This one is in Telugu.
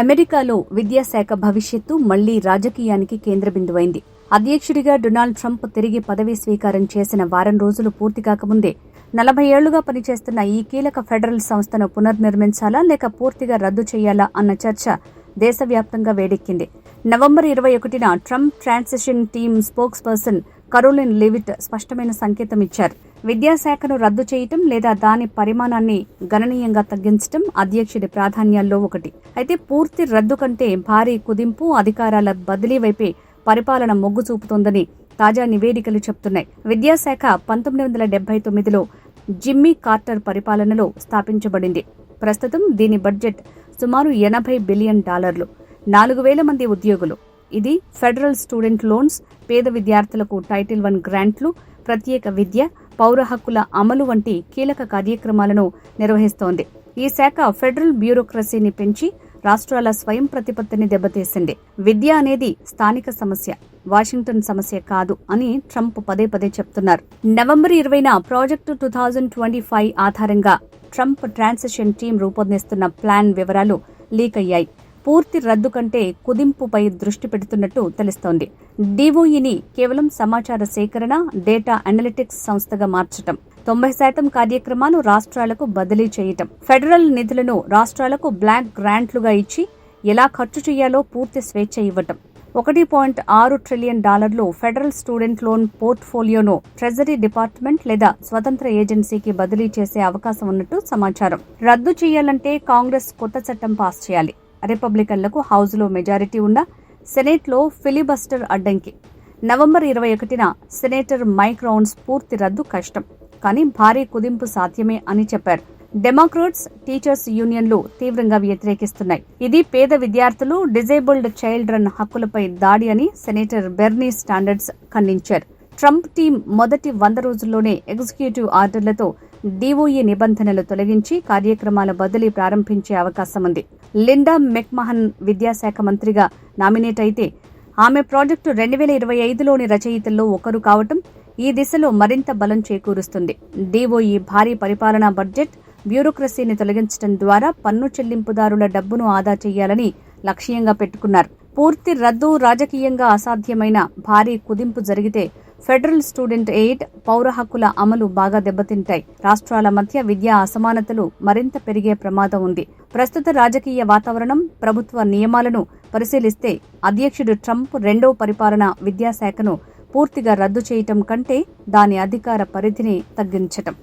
అమెరికాలో విద్యాశాఖ భవిష్యత్తు మళ్ళీ రాజకీయానికి కేంద్ర బిందువైంది. అధ్యక్షుడిగా డొనాల్డ్ ట్రంప్ తిరిగి పదవీ స్వీకారం చేసిన వారం రోజులు పూర్తి కాకముందే నలభై ఏళ్ళుగా పనిచేస్తున్న ఈ కీలక ఫెడరల్ సంస్థను పునర్నిర్మించాలా లేక పూర్తిగా రద్దు చేయాలా అన్న చర్చ దేశవ్యాప్తంగా వేడెక్కింది. నవంబర్ ఇరవై ఒకటిన Trump transition team spokesperson Karoline Leavitt స్పష్టమైన సంకేతం ఇచ్చారు. విద్యాశాఖను రద్దు చేయటం లేదా దాని పరిమాణాన్ని గణనీయంగా తగ్గించటం అధ్యక్షుడి ప్రాధాన్యాల్లో ఒకటి. అయితే పూర్తి రద్దు కంటే భారీ కుదింపు అధికారాల బదిలీ వైపే పరిపాలన మొగ్గు చూపుతోందని తాజా నివేదికలు చెప్తున్నాయి. విద్యాశాఖ పంతొమ్మిది వందల డెబ్బై తొమ్మిదిలో జిమ్మీ కార్టర్ పరిపాలనలో స్థాపించబడింది. ప్రస్తుతం దీని బడ్జెట్ సుమారు ఎనభై బిలియన్ డాలర్లు. నాలుగు వేల మంది ఉద్యోగులు. ఇది ఫెడరల్ స్టూడెంట్ లోన్స్ పేద విద్యార్థులకు టైటిల్ వన్ గ్రాంట్లు ప్రత్యేక విద్య పౌర హక్కుల అమలు వంటి కీలక కార్యక్రమాలను నిర్వహిస్తోంది. ఈ శాఖ ఫెడరల్ బ్యూరోక్రసీని పెంచి రాష్ట్రాల స్వయం ప్రతిపత్తిని దెబ్బతీసింది. విద్య అనేది స్థానిక సమస్య వాషింగ్టన్ సమస్య కాదు అని ట్రంప్ పదే పదే చెప్తున్నారు. నవంబర్ ఇరవైన project two thousand twenty five ఆధారంగా ట్రంప్ ట్రాన్సిషన్ టీం రూపొందిస్తున్న ప్లాన్ వివరాలు లీక్ అయ్యాయి. పూర్తి రద్దు కంటే కుదింపుపై దృష్టి పెడుతున్నట్టు తెలుస్తోంది. డిఓఈని కేవలం సమాచార సేకరణ డేటా అనలిటిక్స్ సంస్థగా మార్చటం తొంభై శాతం కార్యక్రమాలు రాష్ట్రాలకు బదిలీ చేయటం ఫెడరల్ నిధులను రాష్ట్రాలకు బ్లాక్ గ్రాంట్లుగా ఇచ్చి ఎలా ఖర్చు చేయాలో పూర్తి స్వేచ్ఛ ఇవ్వటం. ఒకటి పాయింట్ ఆరు ట్రిలియన్ డాలర్లు ఫెడరల్ స్టూడెంట్ లోన్ పోర్ట్ఫోలియోను ట్రెజరీ డిపార్ట్మెంట్ లేదా స్వతంత్ర ఏజెన్సీకి బదిలీ చేసే అవకాశం ఉన్నట్టు సమాచారం. రద్దు చేయాలంటే కాంగ్రెస్ కొత్త చట్టం పాస్ చేయాలి. రిపబ్లికన్లకు హౌజ్లో మెజారిటీ ఉన్న సెనేట్లో ఫిలిబస్టర్ అడ్డంకి. నవంబర్ ఇరవై ఒకటిన సెనేటర్ మైక్ రౌండ్స్ పూర్తి రద్దు కష్టం. కానీ భారీ కుదింపు సాధ్యమే అని చెప్పారు. డెమోక్రాట్స్ టీచర్స్ యూనియన్లు తీవ్రంగా వ్యతిరేకిస్తున్నాయి. ఇది పేద విద్యార్థులు డిజేబుల్డ్ చైల్డ్ రన్ హక్కులపై దాడి అని సెనేటర్ బెర్నీ స్టాండర్డ్స్ ఖండించారు. ట్రంప్ టీం మొదటి వంద రోజుల్లోనే ఎగ్జిక్యూటివ్ ఆర్డర్లతో డిఓఈ నిబంధనలు తొలగించి కార్యక్రమాల బదిలీ ప్రారంభించే అవకాశం ఉంది లిండా మెక్మహన్ విద్యాశాఖ మంత్రిగా నామినేట్ అయితే ఆమె ప్రాజెక్టు రెండు వేల ఇరవై ఐదులోని రచయితల్లో ఒకరు కావటం ఈ దిశలో మరింత బలం చేకూరుస్తుంది. డిఓఈ భారీ పరిపాలనా బడ్జెట్ బ్యూరోక్రసీని తొలగించడం ద్వారా పన్ను చెల్లింపుదారుల డబ్బును ఆదా చేయాలని లక్ష్యంగా పెట్టుకున్నారు. పూర్తి రద్దు రాజకీయంగా అసాధ్యమైన భారీ కుదింపు జరిగితే ఫెడరల్ స్టూడెంట్ ఎయిడ్ పౌర హక్కుల అమలు బాగా దెబ్బతింటాయి. రాష్ట్రాల మధ్య విద్యా అసమానతలు మరింత పెరిగే ప్రమాదం ఉంది. ప్రస్తుత రాజకీయ వాతావరణం ప్రభుత్వ నియమాలను పరిశీలిస్తే అధ్యక్షుడు ట్రంప్ రెండో పరిపాలన విద్యాశాఖను పూర్తిగా రద్దు చేయటం కంటే దాని అధికార పరిధిని తగ్గించటం.